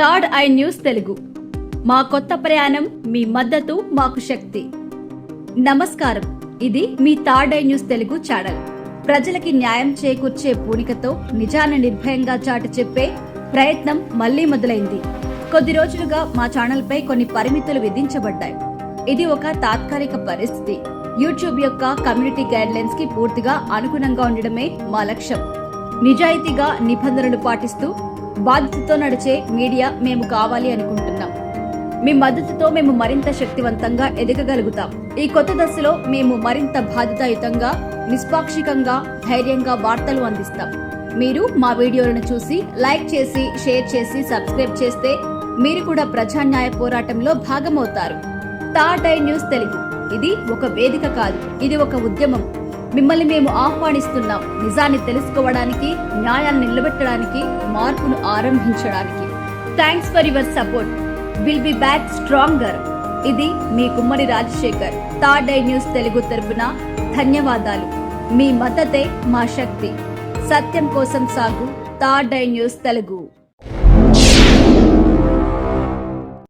Third eye news Telugu. మా కొత్త ప్రయాణం మీ మద్దతు మాకు శక్తి. నమస్కారం. ఇది మీ third eye news Telugu channel. ప్రజలకి న్యాయం చేకూర్చే పూనికతో నిజాన్ని నిర్భయంగా చాటి చెప్పే ప్రయత్నం మళ్ళీ మొదలైంది. కొద్ది రోజులుగా మా ఛానల్ పై కొన్ని పరిమితులు విధించబడ్డాయి. ఇది ఒక తాత్కాలిక పరిస్థితి. యూట్యూబ్ యొక్క కమ్యూనిటీ గైడ్ లైన్స్కి పూర్తిగా అనుగుణంగా ఉండడమే మా లక్ష్యం. నిజాయితీగా నిబంధనలు పాటిస్తూ బాధ్యతతో నడిచే మీడియా మేము కావాలి అనుకుంటున్నాం. మీ మద్దతుతో మేము మరింత శక్తివంతంగా ఎదగగలుగుతాం. ఈ కొత్త దశలో మేము మరింత బాధ్యతాయుతంగా నిష్పాక్షికంగా ధైర్యంగా వార్తలు అందిస్తాం. మీరు మా వీడియోలను చూసి లైక్ చేసి షేర్ చేసి సబ్స్క్రైబ్ చేస్తే మీరు కూడా ప్రజాన్యాయ పోరాటంలో భాగమవుతారు. టాటై న్యూస్ తెలుగు. ఇది ఒక వేదిక కాదు. ఇది ఒక ఉద్యమం. మిమ్మల్ని మేము ఆహ్వానిస్తున్నాం. నిజాన్ని తెలుసుకోవడానికి న్యాయాన్ని నిలబెట్టడానికి మార్పును ఆరంభించడానికి. Thanks for your support will be back stronger ఇది మీ Kummadi Rajasekhar. Third eye news Telugu తరపున ధన్యవాదాలు. మీ మద్దతే మా శక్తి. సత్యం కోసం సాగు. Third eye news Telugu.